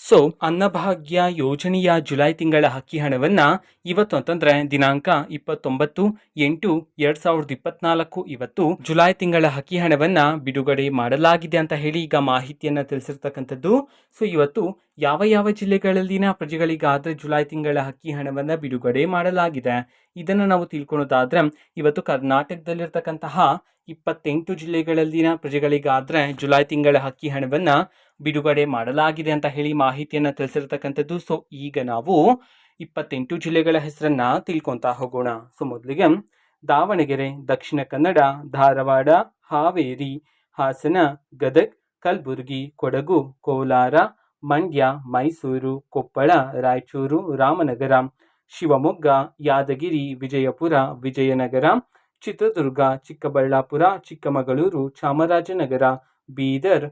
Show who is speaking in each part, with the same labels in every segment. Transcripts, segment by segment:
Speaker 1: So Annabhagya ಯೋಜನೆಯ July ತಿಂಗಳ ಅಕ್ಕಿ ಹಣವನ್ನು ಇವತ್ತು ಅಂತಂದ್ರೆ ದಿನಾಂಕ ಇಪ್ಪತ್ತೊಂಬತ್ತು ಎಂಟು ಎರಡ್ ಸಾವಿರದ ಇಪ್ಪತ್ನಾಲ್ಕು ಇವತ್ತು ಜುಲೈ ತಿಂಗಳ ಅಕ್ಕಿ ಹಣವನ್ನ ಬಿಡುಗಡೆ ಮಾಡಲಾಗಿದೆ ಅಂತ ಹೇಳಿ ಈಗ ಮಾಹಿತಿಯನ್ನ ತಿಳಿಸಿರ್ತಕ್ಕಂಥದ್ದು. ಸೊ ಇವತ್ತು ಯಾವ ಯಾವ ಜಿಲ್ಲೆಗಳಲ್ಲಿನ ಪ್ರಜೆಗಳಿಗಾದರೆ ಜುಲೈ ತಿಂಗಳ ಅಕ್ಕಿ ಹಣವನ್ನ ಬಿಡುಗಡೆ ಮಾಡಲಾಗಿದೆ. ಇದನ್ನು ನಾವು ತಿಳ್ಕೊಳೋದಾದ್ರೆ, ಇವತ್ತು ಕರ್ನಾಟಕದಲ್ಲಿರ್ತಕ್ಕಂತಹ ಇಪ್ಪತ್ತೆಂಟು ಜಿಲ್ಲೆಗಳಲ್ಲಿನ ಪ್ರಜೆಗಳಿಗಾದರೆ ಜುಲೈ ತಿಂಗಳ ಹಕ್ಕಿ ಹಣವನ್ನ ಬಿಡುಗಡೆ ಮಾಡಲಾಗಿದೆ ಅಂತ ಹೇಳಿ ಮಾಹಿತಿಯನ್ನು ತಿಳಿಸಿರ್ತಕ್ಕಂಥದ್ದು. ಸೊ ಈಗ ನಾವು ಇಪ್ಪತ್ತೆಂಟು ಜಿಲ್ಲೆಗಳ ಹೆಸರನ್ನ ತಿಳ್ಕೊಂತಾ ಹೋಗೋಣ. ಸೊ ಮೊದಲಿಗೆ ದಾವಣಗೆರೆ, ದಕ್ಷಿಣ ಕನ್ನಡ, ಧಾರವಾಡ, ಹಾವೇರಿ, ಹಾಸನ, ಗದಗ್, ಕಲಬುರಗಿ, ಕೊಡಗು, ಕೋಲಾರ, ಮಂಡ್ಯ, ಮೈಸೂರು, ಕೊಪ್ಪಳ, ರಾಯಚೂರು, ರಾಮನಗರ, ಶಿವಮೊಗ್ಗ, ಯಾದಗಿರಿ, ವಿಜಯಪುರ, ವಿಜಯನಗರ ಚಿತ್ರದುರ್ಗ ಚಿಕ್ಕಬಳ್ಳಾಪುರ ಚಿಕ್ಕಮಗಳೂರು ಚಾಮರಾಜನಗರ ಬೀದರ್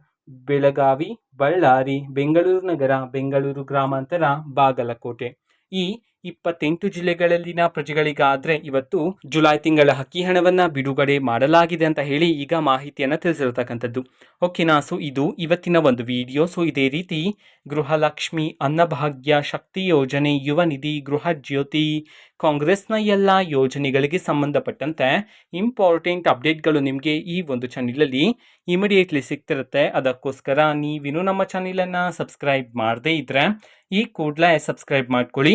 Speaker 1: ಬೆಳಗಾವಿ ಬಳ್ಳಾರಿ ಬೆಂಗಳೂರು ನಗರ ಬೆಂಗಳೂರು ಗ್ರಾಮಾಂತರ ಬಾಗಲಕೋಟೆ. ಈ ಇಪ್ಪತ್ತೆಂಟು ಜಿಲ್ಲೆಗಳಲ್ಲಿನ ಪ್ರಜೆಗಳಿಗಾದ್ರೆ ಇವತ್ತು ಜುಲೈ ತಿಂಗಳ ಹಕ್ಕಿ ಹಣವನ್ನ ಬಿಡುಗಡೆ ಮಾಡಲಾಗಿದೆ ಅಂತ ಹೇಳಿ ಈಗ ಮಾಹಿತಿಯನ್ನು ತಿಳಿಸಿರತಕ್ಕಂಥದ್ದು. ಓಕೆನಾ ಸೊ ಇದು ಇವತ್ತಿನ ಒಂದು ವಿಡಿಯೋ ಸೊ ಇದೇ ರೀತಿ ಗೃಹಲಕ್ಷ್ಮಿ ಅನ್ನಭಾಗ್ಯ ಶಕ್ತಿ ಯೋಜನೆ, ಯುವ ನಿಧಿ, ಗೃಹ ಜ್ಯೋತಿ, ಕಾಂಗ್ರೆಸ್ನ ಎಲ್ಲ ಯೋಜನೆಗಳಿಗೆ ಸಂಬಂಧಪಟ್ಟಂತೆ ಇಂಪಾರ್ಟೆಂಟ್ ಅಪ್ಡೇಟ್ಗಳು ನಿಮಗೆ ಈ ಒಂದು ಚಾನಲಲ್ಲಿ ಇಮಿಡಿಯೇಟ್ಲಿ ಸಿಗ್ತಿರುತ್ತೆ. ಅದಕ್ಕೋಸ್ಕರ ನೀವಿನ್ನೂ ನಮ್ಮ ಚಾನಲನ್ನು ಸಬ್ಸ್ಕ್ರೈಬ್ ಮಾಡದೇ ಇದ್ದರೆ ಈ ಕೂಡಲೇ ಸಬ್ಸ್ಕ್ರೈಬ್ ಮಾಡ್ಕೊಳ್ಳಿ.